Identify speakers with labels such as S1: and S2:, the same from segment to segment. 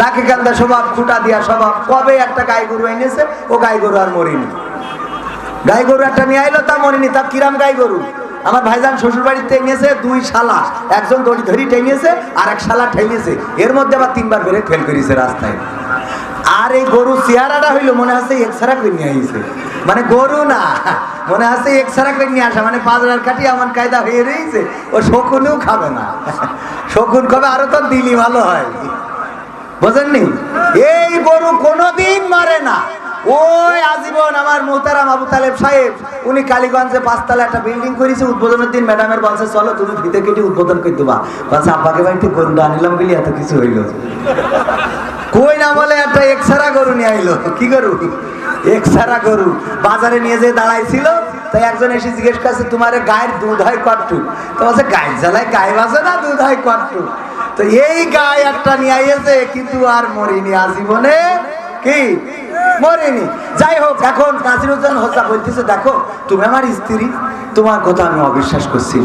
S1: নাকে কান্দা স্বভাব, খুঁটা দিয়া স্বভাব। কবে একটা গাই গরু এনেছে, ও গাই গরু আর মরিনি। গাই গরু একটা নিয়ে আইলো, তা মরিনি। তা কিরাম গাই গরু? আমার ভাইজান শ্বশুর বাড়িতে এনেছে দুই শালা। একজন দড়ি ধরি টেনিয়েছে আর এক শালা ঠেলিয়েছে এর মধ্যে আবার তিনবার বেড়ে ফেল করেছে রাস্তায়। আর এই গরু চেহারাটা হইল মনে হচ্ছে এক্সারা করে নিয়ে আইছে। মানে গরু না, মনে হচ্ছে এক্সারা করে নিয়ে আসা। মানে পাঁচড়ার কাটি আমার কায়দা হয়ে রয়েছে ও শকুনেও খাবে না। শকুন খাবে আরও তো দিলি ভালো হয়। বোঝেননি? এই গরু কোনোদিন মারে না। ওই আজীবন আমার মোহতারাম আবু তালেব সাহেব, উনি কালীগঞ্জে পাঁচতলা একটা বিল্ডিং করেছে, উদ্বোধনের দিন ম্যাডামের বলছে, চলো তুমি ভিতরে কেটে উদ্বোধন করে দেবা। বলছে, আব্বাকে বাড়িতে গরু আনিলাম বলি এত কিছু হইল। কই না বলে, একটা এক্সারা গরু নিয়ে আইলো। কি গরু? এক্সারা গরু। বাজারে নিয়ে যেয়ে দাঁড়াইছিল, তাই একজন এসে জিজ্ঞেস করছে, তোমার গায়ের দুধ হয় কট্টু? তো বলছে গায়ে জ্বালায় গায়ে বাজে না, দুধ হয় কট্টু? তো এই গায়ে একটা নিয়ে কিন্তু আর মরিনি আজীবনে। কি? মরিনি। যাই হোক, এখন নাসিরুদ্দিন হোসা বলতেছে দেখো, তুমি আমার স্ত্রী, তোমার কথা আমি অবিশ্বাস করছি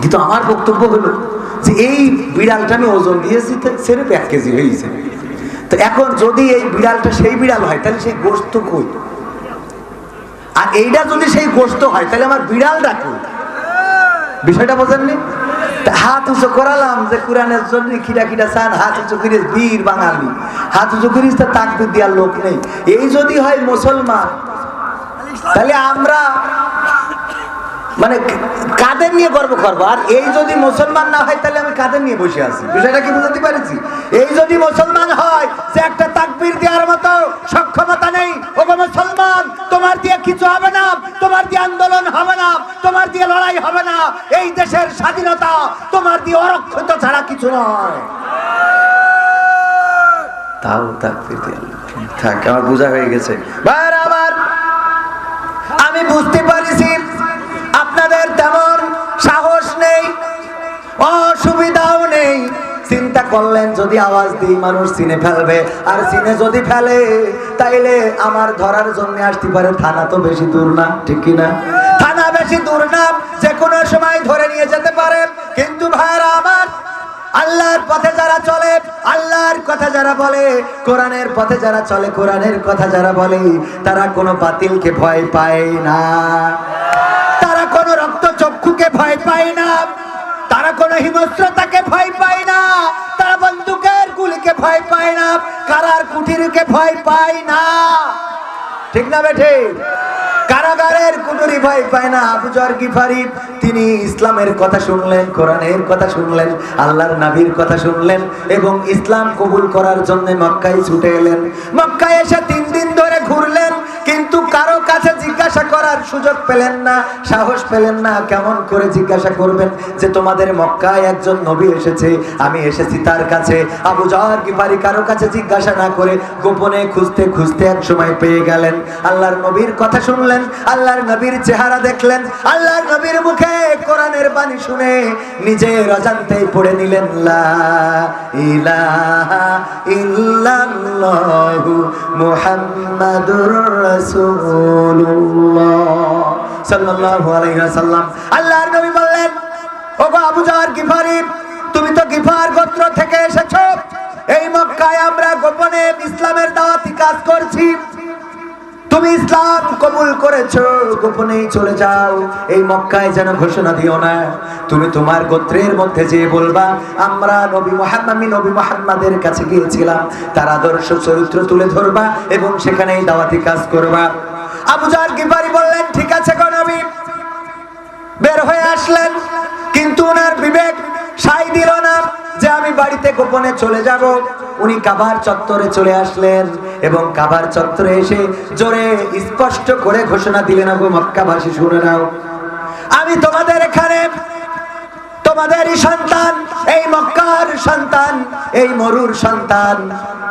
S1: কিন্তু আমার বক্তব্য হলো যে এই বিড়ালটা আমি ওজন দিয়েছি, তো সেরেপ এক কেজি হয়েছে। তো এখন যদি এই বিড়ালটা সেই বিড়াল হয়, তাহলে সেই গোস্ত কই? আর এইটা যদি সেই গোস্ত হয়, তাহলে আমার বিড়াল ডাকু বিষয়টা বোঝেননি? হাত উঁচু করালাম যে কোরআনের জন্য খিটা খিটা চান, হাত উঁচু করিস, বীর বাঙালি। হাত উঁচু করিস তা দেওয়ার লোক নেই। এই যদি হয় মুসলমান, তাহলে আমরা মানে কাদের নিয়ে গর্ব করব? আর এই যদি মুসলমান না হয়, তাহলে আমি কাদের নিয়ে বসে আছি? বিষয়টা কি বুঝতে পারছি? এই যদি মুসলমান হয়, যে একটা তাকবির দেওয়ার মতো সক্ষমতা নেই ও মুসলমান, তোমার দিয়ে কিছু হবে না, তোমার দিয়ে আন্দোলন হবে না, তোমার দিয়ে লড়াই হবে না, এই দেশের স্বাধীনতা তোমার দিয়ে অরক্ষিত ছাড়া কিছু নয়। তাও তাকবির দিয়ে থাক, আমার বোঝা হয়ে গেছে। আমি বুঝতে করলেন, যদি আওয়াজ দিই মানুষ চিনে ফেলবে, আর চিনে যদি ফেলে, তাইলে আমার ধরার জন্য আসতে পারে, থানা তো বেশি দূর না, ঠিক কি না? থানা বেশি দূর না, যে কোনো সময় ধরে নিয়ে যেতে পারে। কিন্তু ভাইরা আমার, আল্লাহর পথে যারা চলে, আল্লাহর কথা যারা বলে, কোরআনের পথে যারা চলে, কোরআনের কথা যারা বলে, তারা কোনো বাতিলকে ভয় পায় না। তারা কোনো রক্ত চক্ষুকে ভয় পায় না। তারা কোনো হিংস্রতাকে ভয় পায় না। গুলিকে ভয় পায় না, কারার কুঠিরকে ভয় পায় না। ঠিক না বেঠে? কারাগারের কুটুরি ভয় পায় না, আবু জর গিফারি তিনি ইসলামের কথা শুনলেন, কোরআনের কথা শুনলেন, আল্লাহর নাবির কথা শুনলেন এবং ইসলাম কবুল করার জন্য মক্কায় ছুটে এলেন। মক্কায় এসে তিন দিন ধরে ঘুরলেন, কিন্তু কারও কাছে জিজ্ঞাসা করার সুযোগ পেলেন না, সাহস পেলেন না, কেমন করে জিজ্ঞাসা করবেন যে তোমাদের মক্কায় একজন নবী এসেছে, আমি এসেছি তার কাছে। আবু জহর গিফারি কারও কাছে জিজ্ঞাসা না করে গোপনে খুঁজতে খুঁজতে এক সময় পেয়ে গেলেন। আল্লাহর নবীর কথা শুনলেন, আল্লাহর নবীর চেহারা দেখলেন, আল্লাহর নবীর মুখে কোরআনের বাণী শুনে নিজের অজান্তেই পড়ে নিলেন, লা ইলাহা ইল্লাল্লাহু মুহাম্মাদুর রাসূলুল্লাহ। বললেন গিফারি তুমি তো গিফার গোত্র থেকে এসেছ। এই মক্কায় আমরা গোপনে ইসলামের কাজ করছি। তুমি ইসলাম গোপনেই চলে যাও। এই মক্কায় যেন ঘোষণা দিও না। তুমি তোমার গোত্রের মধ্যে যে বলবা, আমরা নবী মোহাম্মদ নবী মোহাম্মদের কাছে গিয়েছিলাম। তার আদর্শ চরিত্র তুলে ধরবা এবং সেখানেই দাওয়াতি কাজ করবা। আবু জার গিফারি বললেন, ঠিক আছে গো নবী। বের হয়ে আসলেন, কিন্তু ওনার বিবেক সাই দিল না যে আমি বাড়িতে গোপনে চলে যাব। উনি কাবার চত্বরে চলে আসলেন এবং কাবার চত্বরে এসে জোরে স্পষ্ট করে ঘোষণা দিলেন গো মক্কাবাসী, শুনে নাও। আমি তোমাদের এখানে, তোমাদেরই সন্তান, এই মক্কার সন্তান, এই মরুর সন্তান।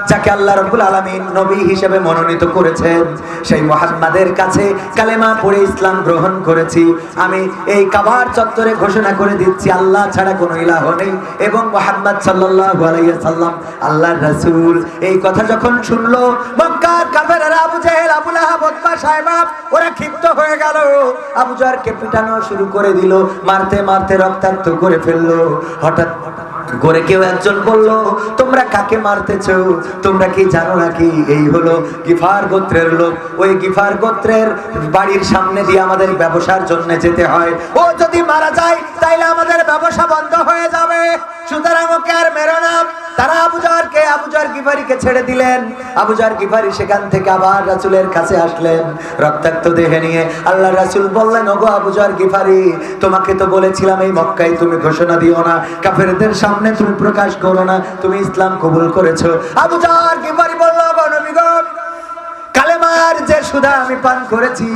S1: যাকে আল্লাহ রব্বুল আলামিন নবী হিসেবে মনোনীত করেছেন, সেই মোহাম্মদের কাছে কালেমা পড়ে ইসলাম গ্রহণ করেছি। আমি এই কাবার চত্বরে ঘোষণা করে দিচ্ছি, আল্লাহ ছাড়া কোনো ইলাহ নেই এবং মোহাম্মদ আলাইহি সাল্লাম আল্লাহর রাসূল। এই কথা যখন শুনলো, মক্কার কাফেররা Abu Jahl, Abu Lahab, Utba, সাহেবা ওরা ক্ষিপ্ত হয়ে গেল। আবু জারকে পিটানো শুরু করে দিল, মারতে মারতে রক্তাক্ত করে ফেলল। হঠাৎ করে কেউ একজন বলল, তোমরা কাকে মারতেছ? তোমরা কি জানো নাকি এই হলো গিফার গোত্রের লোক? ওই গিফার গোত্রের বাড়ির সামনে দিয়ে আমাদের ব্যবসার জন্য যেতে হয়। ও যদি মারা যায়, তাইলে আমাদের ব্যবসা বন্ধ হয়ে যাবে। সুতরাং ওকে আর মেরো না। তারা আবুজারকে আবুজার গিফারিকে ছেড়ে দিলেন। আবুজার গিফারি সেখান থেকে আবার রাসুলের কাছে আসলেন। রক্তাক্ত দেহে নিয়ে আল্লাহ রাসুল বললেন ওগো আবুজার গিফারি তোমাকে তো বলেছিলাম এই মক্কায় তুমি ঘোষণা দিও না। কাফেরদের সামনে তুমি প্রকাশ করো না। তুমি ইসলাম কবুল করেছ। আবুজার গিফারি বলল "ওগো নবী গো, কালেমার যে সুদা আমি পান করেছি,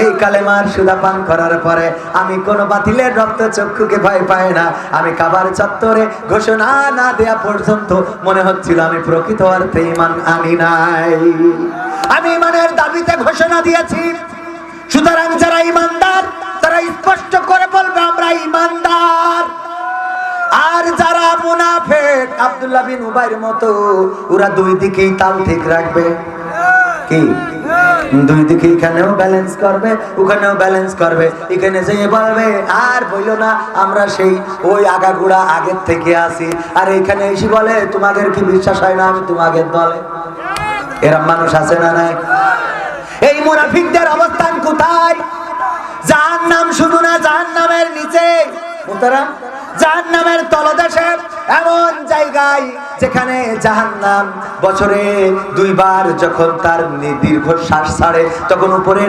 S1: এই কালেমার সুদা পান করার পরে আমি কোন বাতিলের রক্ত চক্ষুকে ভয় পাই না। আমি কাবার চত্বরে ঘোষণা না দেয়া পর্যন্ত মনে হচ্ছিল আমি প্রকৃত অর্থে ইমান আনি নাই। আমি ইমানের দাবিতে ঘোষণা দিয়েছি। সুতরাং যারা ইমানদার, তারা স্পষ্ট করে বলবে, আমরা ইমানদার। আর যারা মুনাফেক, আব্দুল্লাহ বিন উবাইর মতো, ওরা দুই দিকেই তাল ঠিক রাখবে। কি? দুই দিকে এখানেও ব্যালেন্স করবে, ওখানেও ব্যালেন্স করবে। এখানে যেয়ে বলবে, আর বইলো না, আমরা সেই ওই আগাগুড়া আগের থেকে আসি আর এখানে এসে বলে, তোমাদের কি বিশ্বাস হয় না, আমি তোমাদের দলে? এরম মানুষ আছে না নাই? এই মুনাফিকদের অবস্থান কোথায়? জাহান নাম শুধু না জাহান নামের নিচে।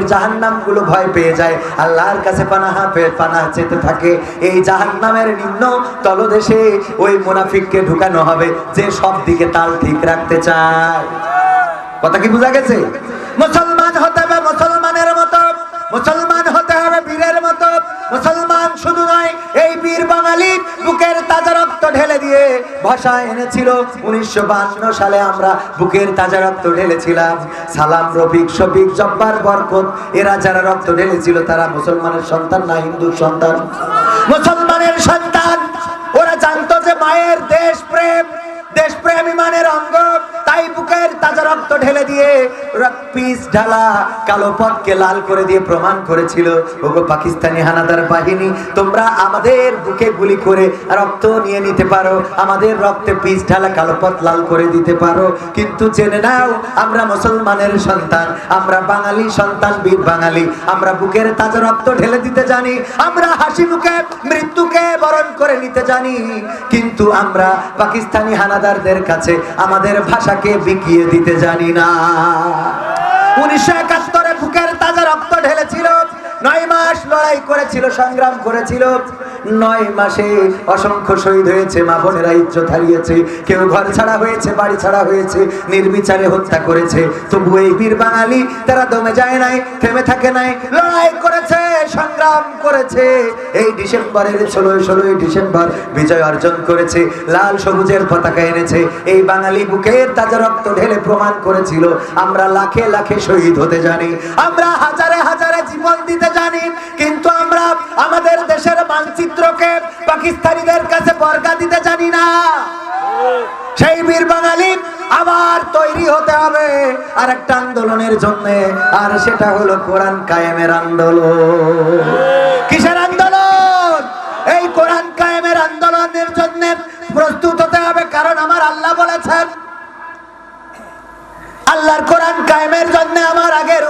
S1: জাহান নামগুলো ভয় পেয়ে যায়। আল্লাহর কাছে পানাহা পেয়ে পানাহা চেতে থাকে। এই জাহান নামের নিম্ন তলদেশে ওই মুনাফিককে ঢুকানো হবে যে সব দিকে তাল ঠিক রাখতে চায়। কথা কি বোঝা গেছে? মুসলমান হতে হবে মুসলমানের মতো, মুসলমান হতে হবে বীরের মতো, মুসলমান শুধু নয়, এই বীর বাঙালি বুকের তাজা রক্ত ঢেলে দিয়ে ভাষা এনেছিল। উনিশশো সালে আমরা বুকের তাজা রক্ত ঢেলেছিলাম। সালাম, রফিক, শফিক, জব্বার, বরকত, এরা যারা রক্ত ঢেলেছিল তারা মুসলমানের সন্তান না, হিন্দুর সন্তান। মুসলমানের সন্তান ওরা জানতো যে মায়ের দেশ প্রেম দেশপ্রেম ইমানের অঙ্গ তাই বুকের তাজা রক্ত ঢেলে দিয়ে পিস ঢালা কালো পথকে লাল করে দিয়ে প্রমাণ করেছিল, ওগো পাকিস্তানি হানাদার বাহিনী, তোমরা আমাদের বুকে গুলি করে রক্ত নিয়ে নিতে পারো, আমাদের রক্তে পিস ঢালা কালো পথ লাল করে দিতে পারো। কিন্তু জেনে নাও, আমরা মুসলমানের সন্তান, আমরা বাঙালি সন্তান, বীর বাঙালি, আমরা বুকের তাজা রক্ত ঢেলে দিতে জানি, আমরা হাসি মুখে, মৃত্যুকে বরণ করে নিতে জানি। কিন্তু আমরা পাকিস্তানি হানাদারদের কাছে আমাদের ভাষাকে বিকিয়ে দিতে জানি। না। উনিশশো একাত্তরে বুকের তাজা রক্ত ঢেলেছিল, নয় মাস লড়াই করেছিল, সংগ্রাম করেছিল। নয় মাসে অসংখ্য শহীদ হয়েছে, মা বোনেরা ইজ্জত হারিয়েছে। কেউ ঘর ছাড়া হয়েছে, বাড়ি ছাড়া হয়েছে, নির্বিচারে হত্যা করেছে। তবু এই বীর বাঙালি, তারা দমে যায় নাই, থেমে থাকে নাই, লড়াই করেছে। সংগ্রাম করেছে। এই ডিসেম্বরের ষোলোই ষোলোই ডিসেম্বর বিজয় অর্জন করেছে। লাল সবুজের পতাকা এনেছে। এই বাঙালি বুকের তাজা রক্ত ঢেলে প্রমাণ করেছিল, আমরা লাখে লাখে শহীদ হতে জানি। আমরা হাজারে হাজারে জীবন দিতে জানি, কিন্তু আমরা আমাদের দেশের মানচিত্রকে পাকিস্তানিদের কাছে বর্গা দিতে জানি না। সেই বীর বাঙালি আবার তৈরি হতে হবে আর একটা আন্দোলনের জন্য, আর সেটা হলো কোরআন কায়েমের আন্দোলন। কিসের কায়েমের জন্য আমার আগের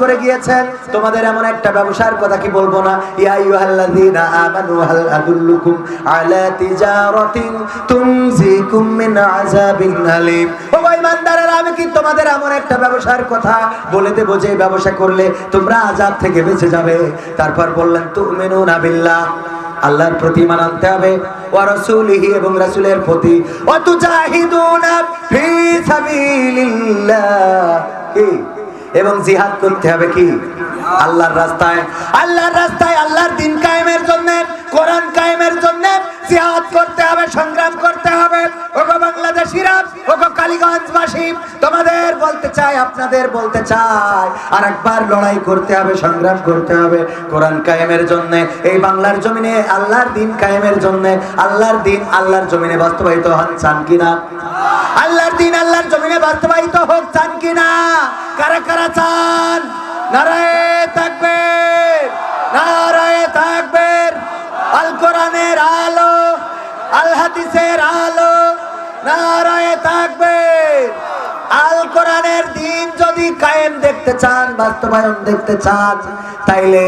S1: করে গিয়েছেন। তোমাদের এমন একটা ব্যবসার কথা কি বলব না? ইয়া আমানু হাল আদুল্লুকুম আলা তিজারাতিন মিন আযাবিন ও ইমানদারেরা, আমি কি তোমাদের এমন একটা ব্যবসার কথা বলে দেবো যে ব্যবসা করলে তোমরা আযাব থেকে বেঁচে যাবে? তারপর বললেন, তুমিনুনা বিল্লাহ। আল্লাহর প্রতি মান আনতে হবে। ওয়া রাসূলিহি এবং রাসূলের প্রতি ওয়া ফি সাবিলিল্লাহ। কি? এবং জিহাদ করতে হবে কি? আল্লাহর রাস্তায় আল্লাহর রাস্তায় আল্লাহর দিন কায়েমের জন্য, কোরআন কায়েমের জন্য জিহাদ করতে হবে, সংগ্রাম করতে হবে। ওগো বাংলাদেশিরা, ওগো কালীগঞ্জবাসী, তোমাদের বলতে চাই, আপনাদের বলতে চাই আর একবার লড়াই করতে হবে, সংগ্রাম করতে হবে। কোরআন কায়েমের জন্য, এই বাংলার জমিনে আল্লাহর দিন কায়েমের জন্য, আল্লাহর দিন আল্লাহর জমিনে বাস্তবায়িত হন, চান কিনা আল্লাহর দিন আল্লাহর জমিনে বাস্তবায়িত হোক, চান কিনা কারা কারা চান? নারায়ে তাকবীর নারায়ে তাকবীর, আল কোরআনের আলো, আল হাদিসের আলো, নারায়ে আল কোরআনের দিন যদি কায়েম দেখতে চান, বাস্তবায়ন দেখতে চান, তাইলে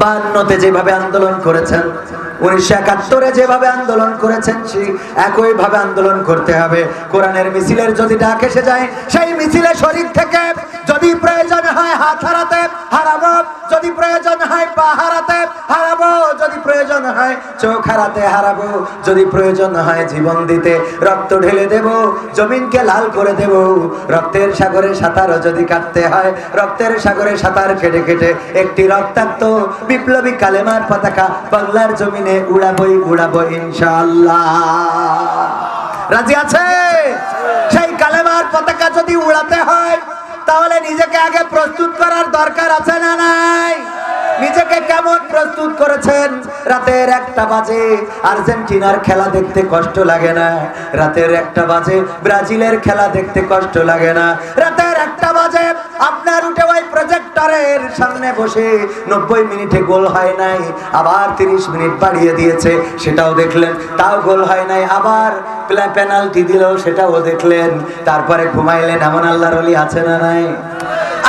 S1: বান্নতে যেভাবে আন্দোলন করেছেন উনিশশো একাত্তরে যেভাবে আন্দোলন করেছেন একইভাবে আন্দোলন করতে হবে। কোরআনের মিছিলের যদি ডাক এসে যায়, সেই মিছিলে শরীর থেকে যদি প্রয়োজন হয় হাত হারাতে, হারাবো। যদি প্রয়োজন হয় পা হারাতে, হারাবো। যদি প্রয়োজন হয় চোখ হারাতে, হারাবো। যদি প্রয়োজন হয় জীবন দিতে, রক্ত ঢেলে দেব, জমিনকে লাল করে দেব। রক্তের সাগরে সাঁতারও যদি কাটতে হয়, রক্তের সাগরে সাঁতার কেটে কেটে একটি রক্তাক্ত, বিপ্লবী কালেমার পতাকা বাংলার জমিনে উড়াবই উড়াবো ইনশাআল্লাহ। রাজি আছে? সেই কালেমার পতাকা যদি উড়াতে হয়, তাহলে নিজেকে আগে প্রস্তুত করার দরকার আছে না নাই? নিজেকে কেমন প্রস্তুত করেছেন? রাতের একটা বাজে, আর্জেন্টিনার খেলা দেখতে কষ্ট লাগে না। রাতের একটা বাজে, ব্রাজিলের খেলা দেখতে কষ্ট লাগে না। রাতের একটা বাজে, আপনার উঠে ওই প্রজেক্টরের সামনে বসে নব্বই মিনিটে গোল হয় নাই, আবার তিরিশ মিনিট বাড়িয়ে দিয়েছে, সেটাও দেখলেন। তাও গোল হয় নাই, আবার পেনাল্টি দিল, সেটাও দেখলেন। তারপরে ঘুমাইলেন, এমন আল্লাহর অলি আছে না নাই?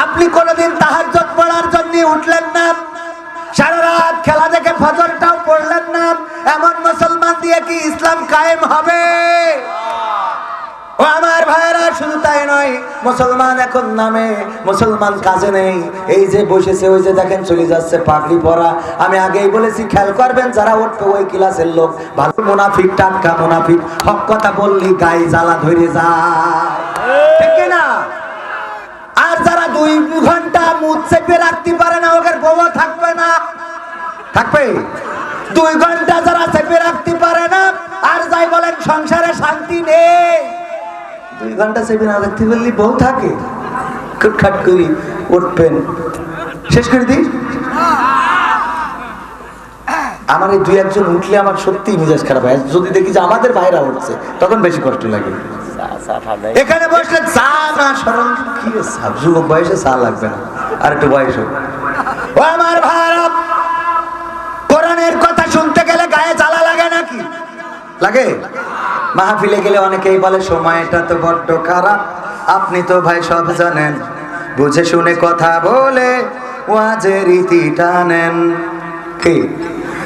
S1: আপনি কোনোদিন তাহাজ্জুদ পড়ার জন্য উঠলেন না? সারা রাত খেলা দেখে ফজরটাও পড়লেন না? এমন মুসলমান দিয়ে কি ইসলাম কায়েম হবে? ও আমার ভাইয়েরা, শুধু তাই নয়, মুসলমান এখন নামে, মুসলমান কাজে নেই। এই যে বসেছে, ওই যে দেখেন চলে যাচ্ছে পাগড়ি পরা। আমি আগেই বলেছি, খেয়াল করবেন, যারা উঠবে, ওই ক্লাসের লোক। ভালো মুনাফিক, টাটকা মুনাফিক। হক কথা বললি, গায়ে জ্বালা ধরে যায় ঠিক না? আর যারা দুই ঘণ্টা মুখ চেপে রাখতে পারে না, ওদের বউ থাকবে না। থাকবে? দুই ঘণ্টা যারা চেপে রাখতে পারে না, আর যাই বলেন, সংসারে শান্তি নেই। দুই ঘণ্টা চেপে না রাখতে পারলে বউ থাকে। খুটখাট করি উঠবেন। শেষ করে দিই? আমার এই দুই একজন উঠলে আমার সত্যি মেজাজ খারাপ হয়। যদি দেখি যে আমাদের ভাইরা উঠছে, তখন বেশি কষ্ট লাগে। এখানে বসলে চা না সরল, কি? যুবক বয়সে চা লাগবে না। আর একটু বয়স হোক। ও আমার ভাইরা কোরআনের কথা শুনতে গেলে গায়ে জ্বালা লাগে নাকি? লাগে? মাহফিলে গেলে অনেকেই বলে, সময়টা তো বড্ড খারাপ। আপনি তো ভাই সব জানেন। বুঝে শুনে কথা বলে, ওয়াজের রীতি টানেন কি?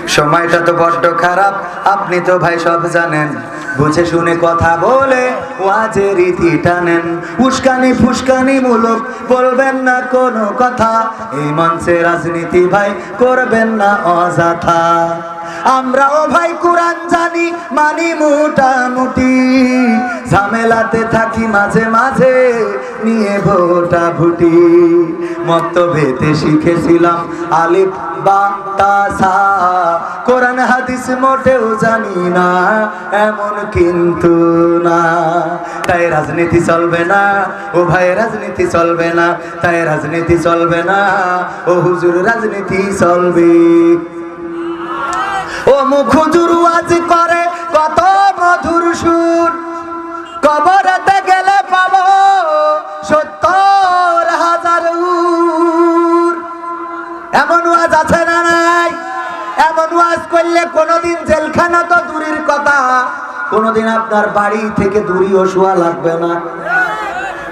S1: সময়টা তো বড্ড খারাপ। আপনি তো ভাই সব জানেন। বুঝে শুনে কথা বলে ওয়াজে রীতি টানেন উস্কানি ফুসকানি মূলক, বলবেন না কোনো কথা। এই মঞ্চে রাজনীতি ভাই করবেন না অযথা। আমরাও ভাই কোরআন জানি, মানি মোটামুটি। ঝামেলাতে থাকি মাঝে মাঝে, নিয়ে ভোটা ভুটি। মক্তবেতে শিখেছিলাম আলিফ বা তাসা কোরআন, হাদিস মোটেও জানি না, এমন কিন্তু না। তাই রাজনীতি চলবে না, ও ভাই রাজনীতি চলবে না, তাই রাজনীতি চলবে না, ও হুজুর রাজনীতি চলবে। ও মুখুজুর আজ করে, কত মধুর সুর। কবরতে গেলে পাব সত্তর হাজার। এমন ওয়াজ আছে না নাই? এমন ওয়াজ করলে কোনোদিন জেলখানা তো দূরের কথা। কোনোদিন আপনার বাড়ি থেকে দূরিও শোয়া লাগবে না।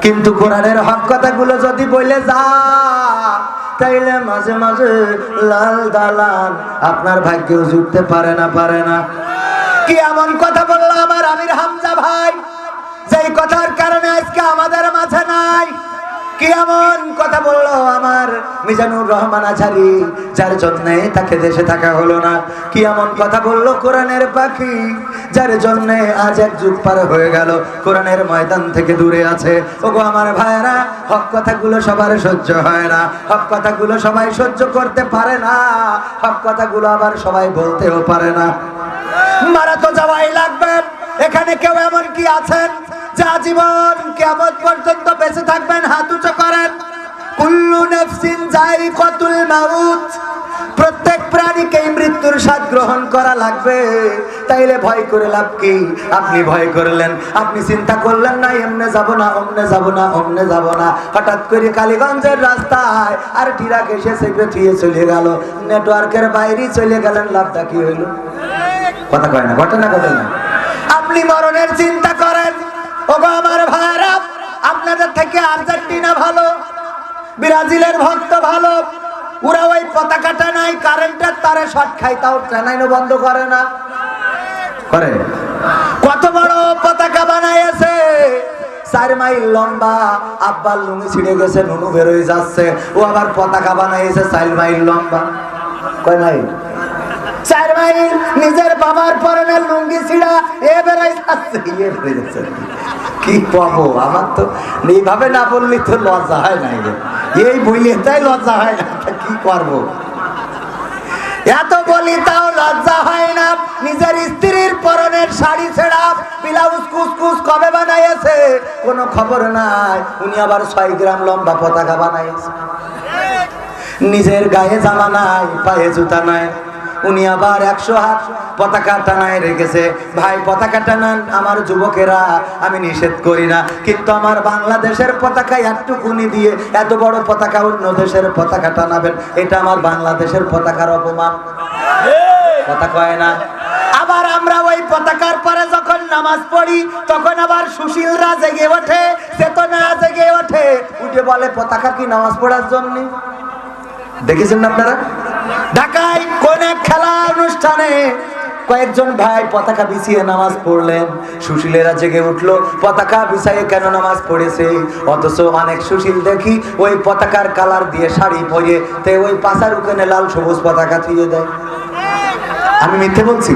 S1: কিন্তু কোরআনের হক কথাগুলো যদি বলে যা তাইলে মাঝে মাঝে লাল দালাল আপনার ভাগ্যেও জুটতে পারে না পারে না। কি এমন কথা বলল আমার আমির হামজা ভাই? যেই কথার কারণে আজকে আমাদের মাঝে নাই। কি এমন কথা বলল আমার মিজানুর রহমান আচারি যার জন্যে তাকে দেশে থাকা হলো না। কি এমন কথা বলল কোরআনের পাখি, যার জন্যে আজ এক যুগ পার হয়ে গেল, কোরআনের ময়দান থেকে দূরে আছে। ওগো আমার ভাইরা হক কথাগুলো সবার সহ্য হয় না। হক কথাগুলো সবাই সহ্য করতে পারে না। হক কথাগুলো আবার সবাই বলতেও পারে না। মারা তো যাওয়াই লাগবে। এখানে কেউ এমন কি আছেন? যে আজীবন কেমন পর্যন্ত বেঁচে থাকবেন, হাত উঁচু করেন। কুল্লু নেফসিন যাই কতুল মাউত। প্রত্যেক মৃত্যুর স্বাদ গ্রহণ করা লাগবে। তাইলে ভয় করে লাভ কি? আপনি ভয় করলেন, আপনি চিন্তা করলেন না, এমনে যাব না, অমনে যাব না, অমনে যাব না। হঠাৎ করে কালীগঞ্জের রাস্তায় আর টিরাক এসে সেক্রেটারি চলে গেল। নেটওয়ার্কের বাইরে চলে গেলেন, লাভটা কি হইল? কথা কয় না, ঘটনা ঘটে না। আপনি মরণের চিন্তা ব্রাজিলের ভক্ত ভালো। ওরা ওই পতাকাটা নাই, কারেন্টের তারে শর্ট খায়, তাও ট্রেনাইনো বন্ধ করে না। করে? কত বড় পতাকা বানাইছে চার মাইল লম্বা আব্বার লুঙ্গি ছিঁড়ে গেছে, নুনু বেরোয় যাচ্ছে। ও আবার পতাকা বানাইছে চার মাইল লম্বা। কয় মাইল চার মাইল, নিজের বাবার পরনের লুঙ্গি ছিঁড়া, এ বেরোয় যাচ্ছে ইয়ে বেরোয় যাচ্ছে। কি পাবো? আমার তো এইভাবে না বললে তো লজ্জা হয় না। এই বইলে তাই লজ্জা হয় না কি করব? এত বলি তাও লজ্জা হয় না, নিজের স্ত্রীর পরনের শাড়ি ছেড়া, ব্লাউজ কুসকুস কবে বানাইছে কোনো খবর নাই, উনি আবার ছয় গ্রাম লম্বা পতাকা বানাইছে নিজের গায়ে জামা নাই, পায়ে জুতা নাই। উনি আবার একশো হাত পতাকা টানায় রেখেছে। ভাই, পতাকা টানান আমার যুবকেরা, আমি নিষেধ করি না। কিন্তু আমার বাংলাদেশের পতাকা একটুকুনি দিয়ে এত বড় পতাকা অন্য দেশের পতাকা টানাবেন, এটা আমার বাংলাদেশের পতাকার অপমান। কয় না? আবার আমরা ওই পতাকার পরে যখন নামাজ পড়ি, তখন আবার সুশীলরা জেগে ওঠে চেতনা জেগে ওঠে। উঠে বলে, পতাকা কি নামাজ পড়ার জন্য? দেখেছেন না আপনারা? ঢাকায় কোন খেলা অনুষ্ঠানে কয়েকজন ভাই পতাকা বিছিয়ে নামাজ পড়লেন। সুশীলেরা জেগে উঠল পতাকা বিছাইয়ে কেন নামাজ পড়েছে? অথচ অনেক সুশীল দেখি ওই পতাকার কালার দিয়ে শাড়ি পরে তে ওই পাশার উকানে লাল সবুজ পতাকা থুয়ে দেয়। আমি মিথ্যে বলছি?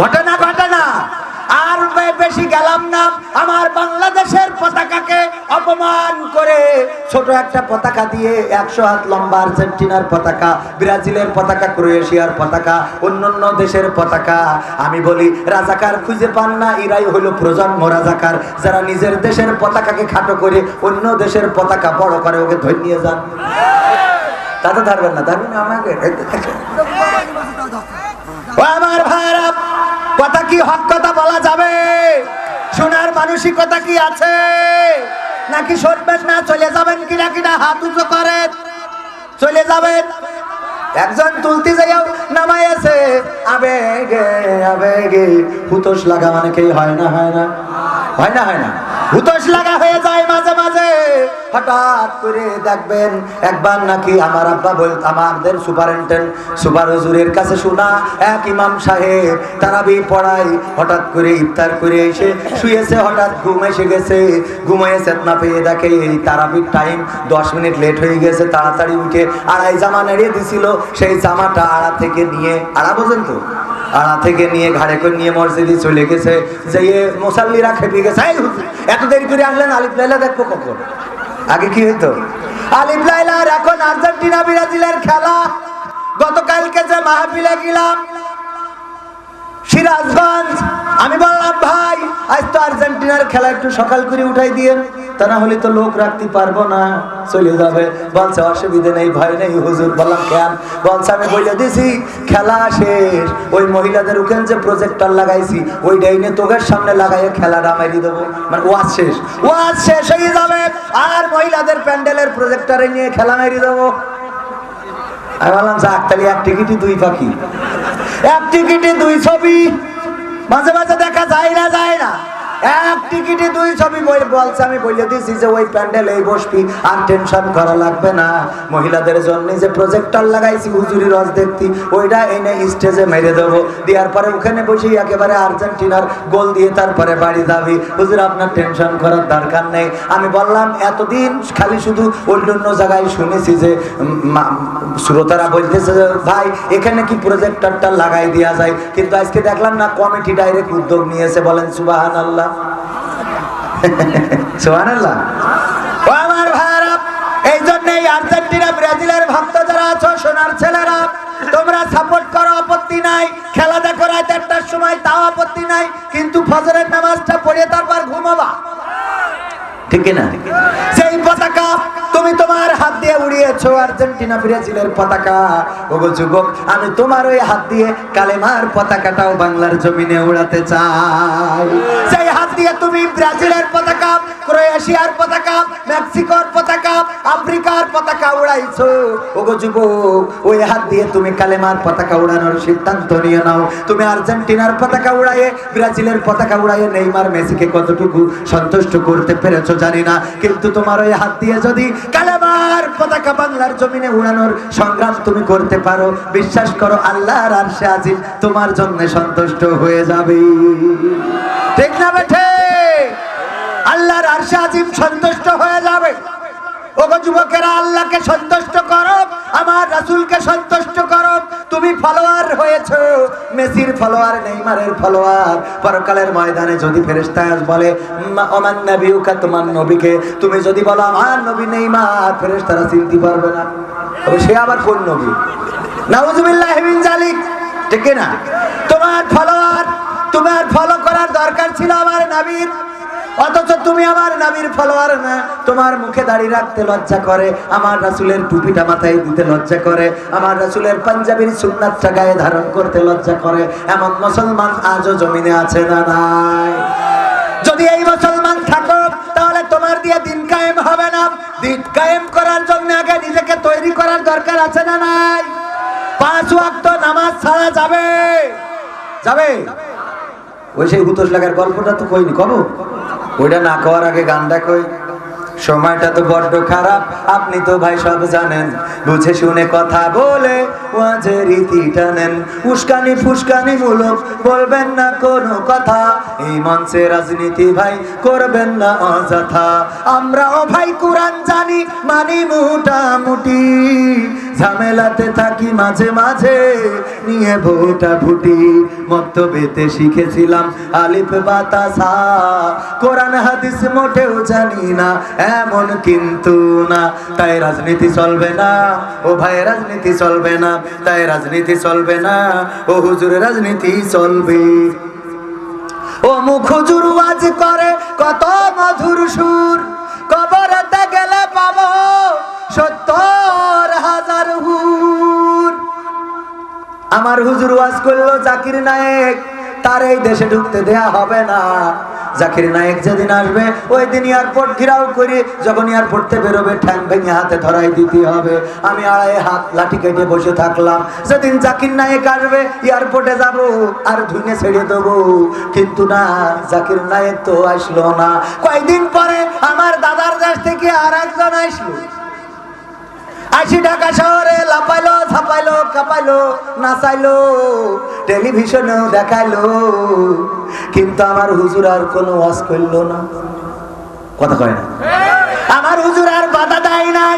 S1: ঘটনা ঘটনা। আর বেশি গেলাম না। আমার বাংলাদেশের অপমান করে ছোট একটা পতাকা দিয়ে একশো হাত লম্বা আর্জেন্টিনার পতাকা, ব্রাজিলের পতাকা, ক্রোয়েশিয়ার পতাকা, অন্যান্য দেশের পতাকা। আমি বলি, রাজাকার খুঁজে পান না, এরাই হলো প্রজন্ম রাজাকার। যারা নিজের দেশের পতাকাকে খাটো করে অন্য দেশের পতাকা বড় করে, ওকে ধরে নিয়ে যান। তাতে ধরবেন না, ধরবেন আমাকে আমার ভাইরা কথা কি হক কথা বলা যাবে? শোনার মানসিকতা কি আছে? নাকি সরবেন না? চলে যাবেন কিনা কিনা? হাত উঁচু করেন। চলে যাবেন। একজন তুলতে যাইও নামাইছে আবেগে আবেগে হুতোষ লাগা মানে কি? হয় না হয় না। হয় না হয় না। হুতোষ লাগা হয়ে যায় মাঝে মাঝে। হঠাৎ করে দেখবেন একবার নাকি আমার আব্বা বল, আমাদের সুপারিনটেন্ডেন্ট সুপার হুজুরের কাছে শোনা এক ইমাম সাহেব তারাবি পড়াই হঠাৎ করে ইফতার করে এসে শুয়েছে, হঠাৎ ঘুম এসে গেছে। ঘুমিয়ে চেতনা পেয়ে দেখে এই তারাবির টাইম দশ মিনিট লেট হয়ে গেছে, তাড়াতাড়ি উঠে আড়াই জামা নেড়িয়ে দিছিল। সেই জামাটা আড়া থেকে নিয়ে, আড়া বোঝেন তো? আড়া থেকে নিয়ে ঘাড়ে করে নিয়ে মসজিদে চলে গেছে। যে মুসাল্লিরা খেপে গেছে "এই হুজুর, এত দেরি করে আসলেন আলিফ লাইলা দেখব কখন? আগে কি হইতো? আলিফ লাইলার এখন আর্জেন্টিনা ব্রাজিলের খেলা। গতকালকে যে মাহফিলে গেলাম সিরাজগঞ্জ। আমি বললাম, ভাই, আজ তো আর্জেন্টিনার খেলা একটু সকাল করে উঠাই দিয়ে, তা না হলে তো লোক রাখতে পারব না। চলে যাবে। বলছে, অসুবিধে নেই, ভয় নেই, হুজুর। বললাম, কেন? বলছে, আমি বলে দিছি, খেলা শেষ। ওই মহিলাদের ওখানে যে প্রজেক্টর লাগাইছি, ওই ডাইনে তোগের সামনে লাগাইয়ে খেলাটা মারি দেবো। মানে ওয়াজ শেষ। ওয়াজ শেষ হয়ে যাবে, আর মহিলাদের প্যান্ডেলের প্রজেক্টরে নিয়ে খেলা মারি দেবো। আমি বললাম, যাক, তাহলে এক টিকিটই দুই পাখি। এক টিকিটে দুই ছবি। মাঝে মাঝে দেখা যায় না যায় না। এক টিকিটে দুই ছবি বই বলছে আমি বলে দিয়েছি যে ওই প্যান্ডেল এই বসবি আর টেনশন করা লাগবে না। মহিলাদের জন্য যে প্রজেক্টর লাগাইছি হুজুরি রস দেখতি ওইটা এনে স্টেজে মেরে দেবো। দেওয়ার পরে ওখানে বসেই একেবারে আর্জেন্টিনার গোল দিয়ে তারপরে বাড়ি যাবি। হুজুর আপনার টেনশন করার দরকার নেই। আমি বললাম এতদিন খালি শুধু অন্য অন্য জায়গায় শুনেছি যে শ্রোতারা বলতেছে যে, ভাই এখানে কি প্রজেক্টরটা লাগাই দেওয়া যায়? কিন্তু আজকে দেখলাম না কমিটি ডাইরেক্ট উদ্যোগ নিয়েছে। বলেন সুবাহান আল্লাহ আমার ভাইরা এই জন্যই আর্জেন্টিনা, ব্রাজিলের ভক্ত যারা আছো, সোনার ছেলেরা, তোমরা সাপোর্ট করো, আপত্তি নাই। খেলা দেখো, রাত একটার সময়, তাও আপত্তি নাই। কিন্তু ফজরের নামাজটা পড়ে তারপর ঘুমাবা। ঠিক না সেই পতাকা তুমি তোমার হাত দিয়ে উড়িয়েছো আর্জেন্টিনা ব্রাজিলের পতাকা। ওগো যুবক, আমি তোমার ওই হাত দিয়ে কালেমার পতাকাটাও বাংলার জমিনে উড়াতে চাই। সেই হাত দিয়ে তুমি ব্রাজিলের পতাকা, ক্রোয়েশিয়ার পতাকা, মেক্সিকোর পতাকা, আফ্রিকার পতাকা উড়াইছো। ওগো যুবক, ওই হাত দিয়ে তুমি কালেমার পতাকা উড়ানোর সিদ্ধান্ত নিয়ে নাও। তুমি আর্জেন্টিনার পতাকা উড়াইয়ে ব্রাজিলের পতাকা উড়াইয়ে নেইমার মেসিকে কতটুকু সন্তুষ্ট করতে পেরেছ জানি না। কিন্তু তোমার ওই হাত দিয়ে যদি কালেমার পতাকা বাংলার জমিনে উড়ানোর সংগ্রাম তুমি করতে পারো। বিশ্বাস করো, আল্লাহর আরশে আজিম তোমার জন্য সন্তুষ্ট হয়ে যাবে। ঠিক না বেঠে? আল্লাহর আরশে আজিম সন্তুষ্ট হয়ে যাবে। আল্লাহকে সন্তুষ্ট করো, আমার সন্তুষ্ট করো। তুমি ফলোয়ার মেসির ফলোয়ার পরকালের ময়দানে যদি ফেরেশতা বলে ওমান নবিউকা, তোমার নবীকে তুমি যদি বলো, আমার নবী নেইমার ফেরেশতারা চিনতে পারবে না। সে আবার কোন নবী? নাউজুবিল্লাহ জালিক ঠিক না? তোমার ফলোয়ার, তোমার ফলো করার দরকার ছিল আমার নবীর। অথচ তুমি আমার নাবির ফলোয়ার না। তোমার মুখে দাড়ি রাখতে লজ্জা করে। আমার রাসুলের টুপিটা মাথায় দিতে লজ্জা করে। আমার রাসুলের পাঞ্জাবির সুন্নাতটা গায়ে ধারণ করতে লজ্জা করে। এমন মুসলমান আজও জমিনে আছে না নাই যদি এই মুসলমান থাকো, তাহলে তোমার দিয়ে দিন কায়েম হবে না। দিন কায়েম করার জন্য আগে নিজেকে তৈরি করার দরকার আছে না নাই? পাঁচ ওয়াক্ত নামাজ ছাড়া যাবে। যাবে? ওই সেই হুতোষ লাগার গল্পটা তো কইনি, কব? ওইটা না খাওয়ার আগে গানটা কই সময়টা তো বড্ড খারাপ, আপনি তো ভাই সব জানেন। বুঝে শুনে কথা বলে, ওয়াজে রীতি টানেন। উস্কানি ফুসকানি মূলক, বলবেন না কোনো কথা। এই মঞ্চে রাজনীতি ভাই করবেন না অযথা। আমরাও ভাই কোরআন জানি, মানি মোটামুটি। ঝামেলাতে থাকি মাঝে মাঝে। নিয়ে ভোটা ভুটি মক্তবেতে শিখেছিলাম আলিফ বাতাসা। কোরআন হাদিস মোটেও জানি না, এমন কিন্তু না। তাই রাজনীতি চলবে না, ও ভাই রাজনীতি চলবে না, তাই রাজনীতি চলবে না, ও হুজুর রাজনীতি চলবে। ও মুখ হুজুর ওয়াজ করে, কত মধুর সুর। কবরতে গেলে পাবো সত্তর হাজার হুর। আমার হুজুর ওয়াজ করল, জাকির নায়েক, তার এই দেশে ঢুকতে দেয়া হবে না। জাকির নায়ক যেদিন আসবে, ওই দিন এয়ারপোর্ট ঘিরাও করি যখন এয়ারপোর্ট বেরোবে, ঠ্যাং ভেঙে হাতে ধরাই দিতে হবে। আমি আড়াই হাত লাঠি কেটে বসে থাকলাম। যেদিন জাকির নায়ক আসবে এয়ারপোর্টে যাব আর ধুনে ছেড়ে দেবো। কিন্তু না, জাকির নায়ক তো আসলো না। কয়েকদিন পরে আমার দাদার কাছ থেকে আর একজন আসলো। আসি ঢাকা শহরে লাপাইলো ছাপাইলো কাপাইলো নাচাইলো টেলিভিশনেও দেখাইলো। কিন্তু আমার হুজুর আর কোনো ওয়াজ করল না। কথা কয় না। আমার হুজুর আর বাধা দেয় নাই।